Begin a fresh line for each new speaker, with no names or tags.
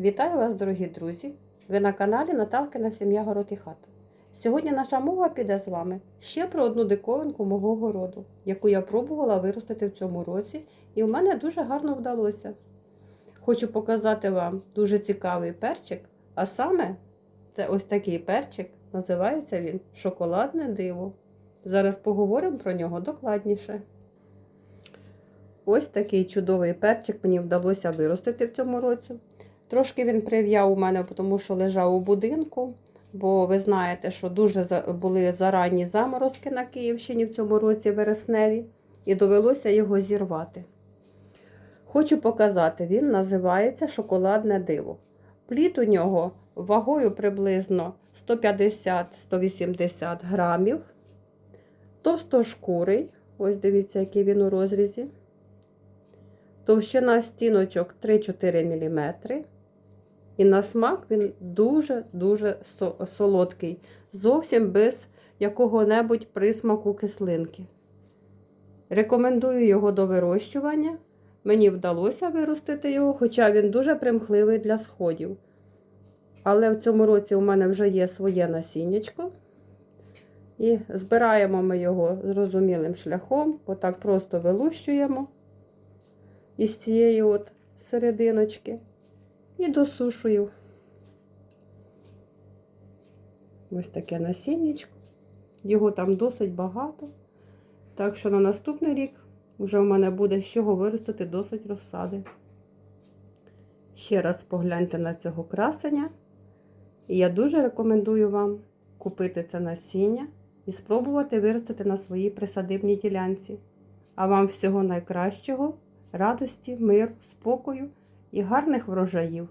Вітаю вас, дорогі друзі! Ви на каналі Наталкина Сім'я Город і Хата. Сьогодні наша мова піде з вами ще про одну диковинку мого городу, яку я пробувала виростити в цьому році, і в мене дуже гарно вдалося. Хочу показати вам дуже цікавий перчик, а саме це ось такий перчик, називається він Шоколадне диво. Зараз поговоримо про нього докладніше. Ось такий чудовий перчик мені вдалося виростити в цьому році. Трошки він прив'яв у мене, тому що лежав у будинку, бо ви знаєте, що дуже були заранні заморозки на Київщині в цьому році вересневі, і довелося його зірвати. Хочу показати, він називається шоколадне диво. Плід у нього вагою приблизно 150-180 грамів. Товстошкурий, ось дивіться, який він у розрізі. Товщина стіночок 3-4 мм. І на смак він дуже-дуже солодкий, зовсім без якого-небудь присмаку кислинки. Рекомендую його до вирощування. Мені вдалося виростити його, хоча він дуже примхливий для сходів. Але в цьому році у мене вже є своє насіннячко. І збираємо ми його зрозумілим шляхом, отак просто вилущуємо із цієї от серединочки і досушую. Ось таке насіннячко. Його там досить багато. Так що на наступний рік вже в мене буде з чого виростити досить розсади. Ще раз погляньте на цього красення. І я дуже рекомендую вам купити це насіння і спробувати виростити на своїй присадибній ділянці. А вам всього найкращого, радості, миру, спокою і гарних врожаїв.